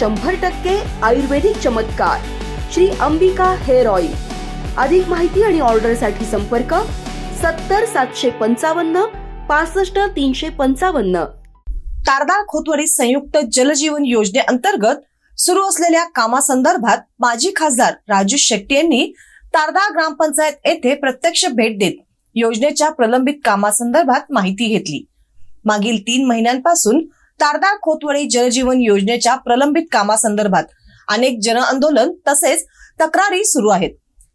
शंभर टक्के आयुर्वेदिक चमत्कार. Shri Ambika hair oil. अधिक माहिती आणि ऑर्डरसाठी संपर्क सत्तर सातशे पंचावन्न पासष्ट तीनशे पंचावन्न. तारदाळ खोतवरी संयुक्त जलजीवन योजनेअंतर्गत सुरू असलेल्या कामासंदर्भात माजी खासदार राजू शेट्टी यांनी तारदाळ ग्रामपंचायत येथे प्रत्यक्ष भेट देत योजनेच्या प्रलंबित कामासंदर्भात माहिती घेतली. मागील तीन महिन्यांपासून तारदा खोतवाडी जलजीवन योजनेच्या प्रलंबित कामासंदर्भात अनेक जनआंदोलन तसेच तक्रारी सुरू आहेत.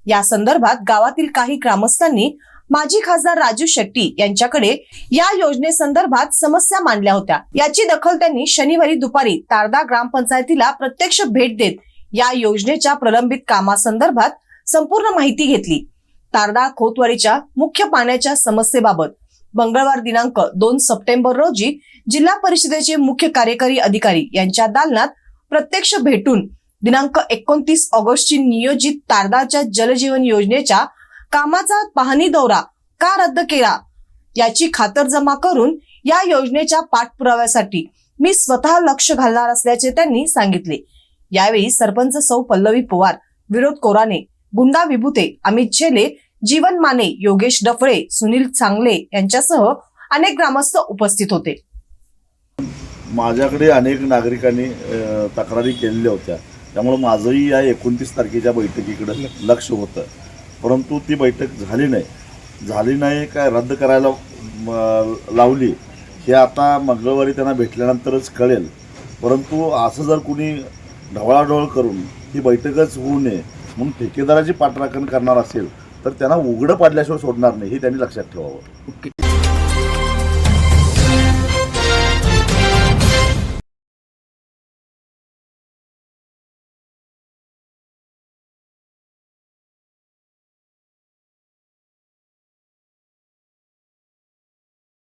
या संदर्भात गावातील काही ग्रामस्थांनी माजी खासदार राजू शेट्टी यांच्याकडे या योजनेसंदर्भात समस्या मांडल्या होत्या. याची दखल त्यांनी शनिवारी दुपारी तारदा ग्रामपंचायतीला प्रत्यक्ष भेट देत या योजनेच्या प्रलंबित कामासंदर्भात संपूर्ण माहिती घेतली. तारदा खोतवाडीच्या मुख्य पाण्याच्या समस्येबाबत मंगळवार दिनांक दोन सप्टेंबर रोजी जिल्हा परिषदेचे मुख्य कार्यकारी अधिकारी यांच्या दालनात प्रत्यक्ष भेटून दिनांक एकोणतीस ऑगस्टची नियोजित तारदाच्या जलजीवन योजनेच्या कामाचा पाहणी दौरा का रद्द केला याची खातरजमा करून या योजनेच्या पाठपुराव्यासाठी मी स्वतः लक्ष घालणार असल्याचे त्यांनी सांगितले. यावेळी सरपंच सौ पल्लवी पवार विरोध कोराने गुंडा विभूते अमित झेले जीवन माने योगेश डफळे सुनील चांगले यांच्यासह अनेक ग्रामस्थ उपस्थित होते. माझ्याकडे अनेक नागरिकांनी तक्रारी केलेल्या होत्या. त्यामुळे माझंही या एकोणतीस तारखेच्या बैठकीकडे लक्ष होतं. परंतु ती बैठक झाली नाही. झाली नाही काय रद्द करायला लावली हे आता मंगळवारी त्यांना भेटल्यानंतरच कळेल. परंतु असं जर कुणी ढवळाढवळ करून ही बैठकच होऊ नये म्हणून ठेकेदाराची पाठराखण करणार असेल तर त्यांना उघडं पाडल्याशिवाय सोडणार नाही हे त्यांनी लक्षात ठेवावं.